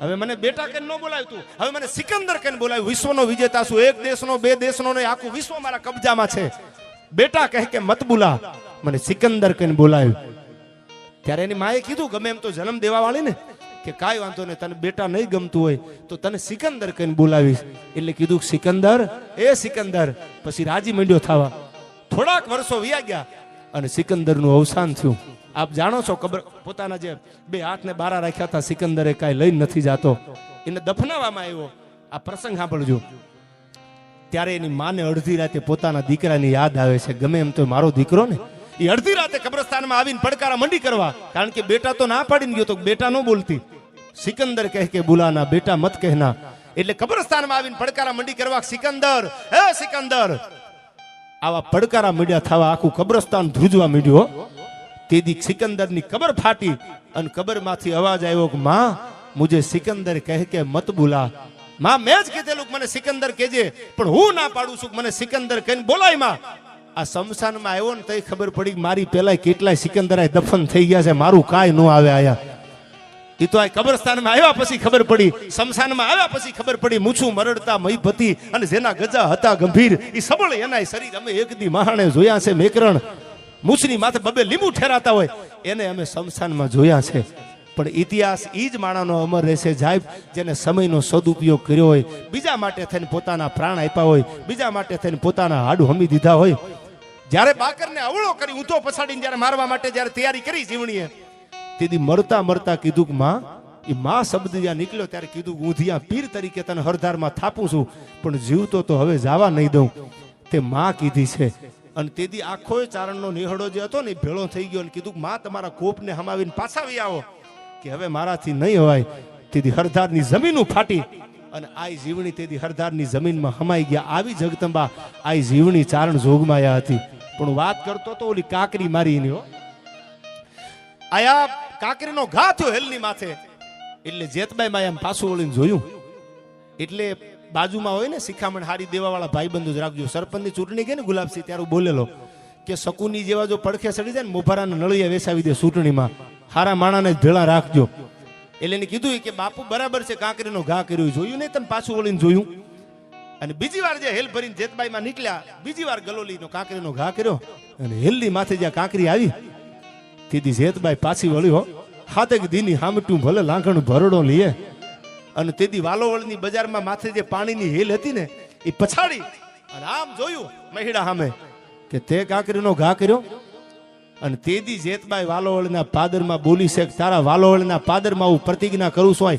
હવે મને બેટા કહીને ન બોલાવ્યું તું. હવે મને સિકંદર કહીને બોલાવ્યું. વિશ્વનો વિજેતા છું. એક દેશનો, બે દેશનો નહીં, આખું વિશ્વ મારા કબજામાં છે. બેટા કહે કે મત બોલા. મને સિકંદર કહીને બોલાવ્યું. ત્યારે એની માએ કીધું, ગમે એમ તો જન્મ દેવા વાળી ને કે કાંઈ વાંધો નહીં, તને બેટા નહીં ગમતું હોય, તો તને સિકંદર કહીને બોલાવીશ. એટલે કીધું, સિકંદર, એ સિકંદર. પછી રાજી મંડ્યો થવા. થોડાક વર્ષો વ્યા ગયા. અને સિકંદરનું અવસાન થયું. આપ જાણો છો કબર પોતાના જે બે હાથને બારા રાખ્યા હતા, સિકંદરે કાંઈ લઈ નથી જાતો. એને દફનાવવામાં આવ્યો. આ પ્રસંગ સાંભળજો. ત્યારે એની માને અડધી રાતે પોતાના દીકરાની યાદ આવે છે. ગમે એમ તો મારો દીકરો ને. એ અડધી રાતે કબ્રસ્તાનમાં આવીને પડકારા મંડી કરવા. કારણ કે બેટા તો ના પાડીને ગયો તો બેટા ન બોલતી. સિકંદર કહે કે બુલાના બેટા મત કહેના. એટલે કબ્રસ્તાનમાં આવીને પડકારા મંડી કરવા, સિકંદર, હે સિકંદર આવા પડકારા મીડ્યા થવા આખું કબ્રસ્તાન ધ્રુજવા મીડ્યો તેદી સિકંદરની કબર ફાટી અને કબરમાંથી અવાજ આવ્યો કે, માં, મુજે સિકંદર કહે કે મત બોલા. માં, મેં જ કીધેલું મને સિકંદર કહેજે, પણ હું ના પાડું છું મને સિકંદર કહીને બોલાય, માં. આ શમશાનમાં આવ્યો ને તઈ ખબર પડી મારી પેલા કેટલાય સિકંદર દફન થઈ ગયા છે, મારું કાંઈ ન આવે આયા. એ તો આ કબરસ્તાનમાં આવ્યા પછી ખબર પડી, શમશાનમાં આવ્યા પછી ખબર પડી, મૂછું મરડતા મહીપતિ અને જેના ગજા હતા ગંભીર એ સબળ એના શરીર અમે એક દી મહાણે જોયા છે મેકરણ. મૂછની માથે બબે લીંબુ ઠેરાતા હોય, એને અમે શમશાનમાં જોયા છે. પણ ઇતિહાસ એ જ માણાનો અમર રહેશે સાહેબ જેને સમયનો સદુપયોગ કર્યો હોય. બીજા માટે થઈને પોતાના પ્રાણ આપ્યા હોય, બીજા માટે થઈને પોતાના હાડું હમી દીધા હોય. જ્યારે બાકરને અવળો કરી ઊંધો પછાડીને જ્યારે મારવા માટે જ્યારે તૈયારી કરી જીવણીએ તેથી મરતા મરતા કીધું કે, માં એ માં શબ્દ જ્યાં નીકળ્યો ત્યારે કીધું કે, હું ધ્યા પીર તરીકે તને હરધારમાં થાપું છું, પણ જીવતો તો હવે જવા નહીં દઉં. તે માં કીધી છે. અને તેથી આખો ચારણનો નિહળો જે હતો ને ભેળો થઈ ગયો અને કીધું માં, તમારા કોપને હમાવીને પાછા આવી કે હવે મારાથી નહીં હવાય. તેથી હરધારની જમીનું ફાટી અને આ જીવણી તેથી હરધારની જમીનમાં હમાઈ ગયા. આવી જગતંબા આ જીવણી ચારણ જોગમાયા હતી. પણ વાત કરતો તો ઓલી કાકરી મારી એની હો. આયા કાકરીનો ઘા થયો હેલની માથે. એટલે જેતબાઈ માં એમ પાછું વળીને જોયું. એટલે બાજુમાં હોય ને શિખામણ હારી દેવાવાળા ભાઈબંધો જ રાખજો. સરપંચની ચૂંટણી ગઈ ને ગુલાબસિંહ ત્યારે બોલેલો કે શકુની જેવા જો પડખે ચડી જાય ને મોભારાના નળિયા વેસાવી દે ચૂંટણીમાં. હારા માણાને ભેળા રાખજો. એટલે એને કીધું કે બાપુ બરાબર છે, કાંકરીનો ઘા કર્યો જોયું નહીં તમે પાછું વળીને જોયું. અને બીજી વાર જે હેલ ભરીને જેતબાઈમાં નીકળ્યા, બીજી વાર ગલોલીનો કાંકરીનો ઘા કર્યો. અને હેલની માથે જ્યાં કાંકરી આવી તેથી જેતબાઈ પાછી વળ્યો હાથેક દીની હામટું ભલે લાંઘણ ભરડો લીએ. અને તેથી વાલોવળની બજારમાં માથે જે પાણીની હેલ હતી ને, એ પછાડી અને આમ જોયું મહિડા સામે કે તે કાંકરીનો ઘા કર્યો. અને તેદી જેતબાઈ વાલોવળના પાદરમાં બોલી છે તારા વાલોવળના પાદરમાં હું પ્રતિજ્ઞા કરું છું.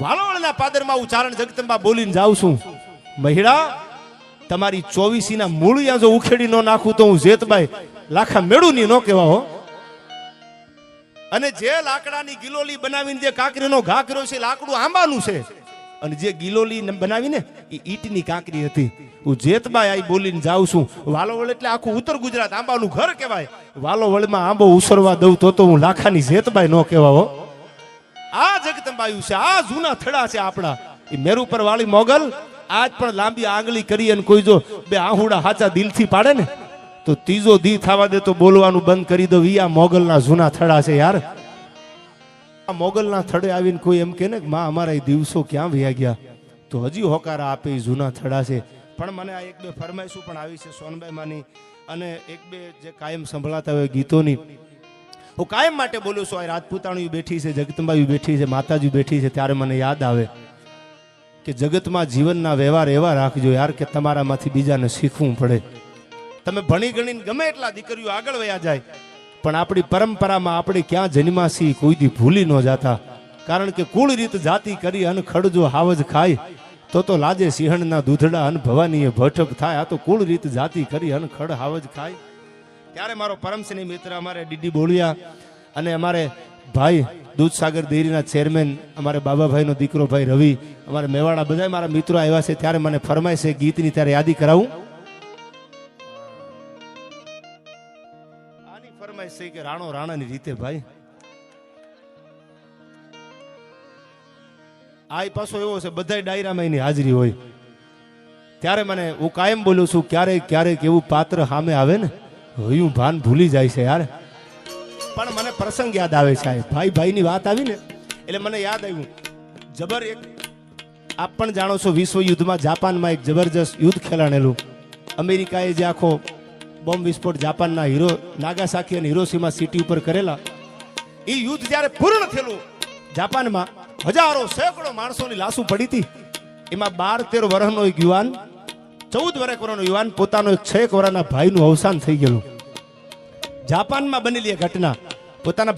વાલોવળના પાદરમાં હું ચારણ જગતંબા બોલીને જાઉં છું. મહિડા, તમારી ચોવીસીના મૂળિયા જો ઉખેડી ન નાખું તો હું જેતબાઈ લાખા મેળું ની ન કહેવા હો. અને જે લાકડાની ગિલોલી બનાવીને જે કાંકરીનો ઘા કર્યો છે લાકડું આંબાનું છે. અને જે ગિલોલી બનાવીને, એ ઈટની કાંકરી હતી. હું જેતબાઈ આઈ બોલીને જાઉં છું. વાલોવળ એટલે આખું ઉત્તર ગુજરાત આંબાનું ઘર કહેવાય. વાલોવળમાં આંબો ઉસરવા દઉં તો તો હું લાખાની જેતબાઈ ન કહેવા હો. આ જગતંબાયું છે, આ જૂના થડા છે આપણા. એ મેરુ પર વાળી મોગલ આજ પણ લાંબી આંગળી કરી અને કોઈ જો બે આહુડા હાચા દિલથી પાડે ને તો ત્રીજો દી થવા દે તો બોલવાનું બંધ કરી દો આ મોગલના જૂના થડા છે યાર. આ મોગલના થડે આવીને કોઈ એમ કે ને માં, અમારા દિવસો ક્યાં વ્યા ગયા? તો હજી હોકારા આપે જૂના થડા છે. પણ મને આ એક બે ફરમાઈશું પણ આવી છે સોનબાઈ માની. અને એક બે જે કાયમ સંભળાતા હોય ગીતોની. હું કાયમ માટે બોલું છું, આ રાજપૂતાણી બેઠી છે, જગતંબાઈ બેઠી છે, માતાજી બેઠી છે, ત્યારે મને યાદ આવે કે જગતમાં જીવનના વ્યવહાર એવા રાખજો યાર કે તમારામાંથી બીજાને શીખવું પડે. તમે ભણી ગણીને ગમે એટલા દીકરીઓ આગળ વયા જાય, પણ આપણી પરંપરામાં આપણે ક્યાં જન્માસી કોઈ દી ભૂલી ન જાતા. કારણ કે કુળ રીત જાતિ કરી અને ખડજો હાવજ ખાય, તો તો લાજે સિંહણના દૂધડા અન ભવાનીએ ભઠપ થાય, આ તો કુળ રીત જાતિ કરી અન ખડ હાવજ ખાય. ત્યારે મારો પરમસિંહ મિત્ર અમારે ડીડી બોલિયા અને અમારે ભાઈ દૂધસાગર ડેરીના ચેરમેન, અમારે બાબાભાઈનો દીકરો ભાઈ રવિ, અમારે મેવાડા બધા મારા મિત્રો આવ્યા છે, ત્યારે મને ફરમાય છે, ગીતની ત્યારે યાદી કરાવું. છે કે રાણો રાણાની રીતે ભાઈ? આ પાછો એવો છે બધા ડાયરામાં એની હાજરી હોય. ત્યારે મને, હું કાયમ બોલું છું ક્યારેક ક્યારેક એવું પાત્ર સામે આવે ને, હયું ભાન ભૂલી જાય છે યાર. પણ મને પ્રસંગ યાદ આવે છે ભાઈ ભાઈની વાત આવી ને, એટલે મને યાદ આવ્યું. જબર એક, આપ પણ જાણો છો વિશ્વ યુદ્ધમાં જાપાનમાં એક જબરજસ્ત યુદ્ધ ખેલાણેલું. અમેરિકાએ જે આખો બોમ્બ વિસ્ફોટ જાપાનના હીરો નાગાસાકી અને હિરોસીમા સિટી ઉપર કરેલા. એ યુદ્ધ જ્યારે પૂર્ણ થયેલું, જાપાનમાં હજારો સેંકડો માણસોની લાશો પડી હતી. એમાં બાર તેર વર્ષનો એક યુવાન, ચૌદ વર્ષ વર્ષનો યુવાન, પોતાનો એક છ એક વર્ષના ભાઈનું અવસાન થઈ ગયેલું. જાપાનમાં બનેલી એ ઘટના પોતાના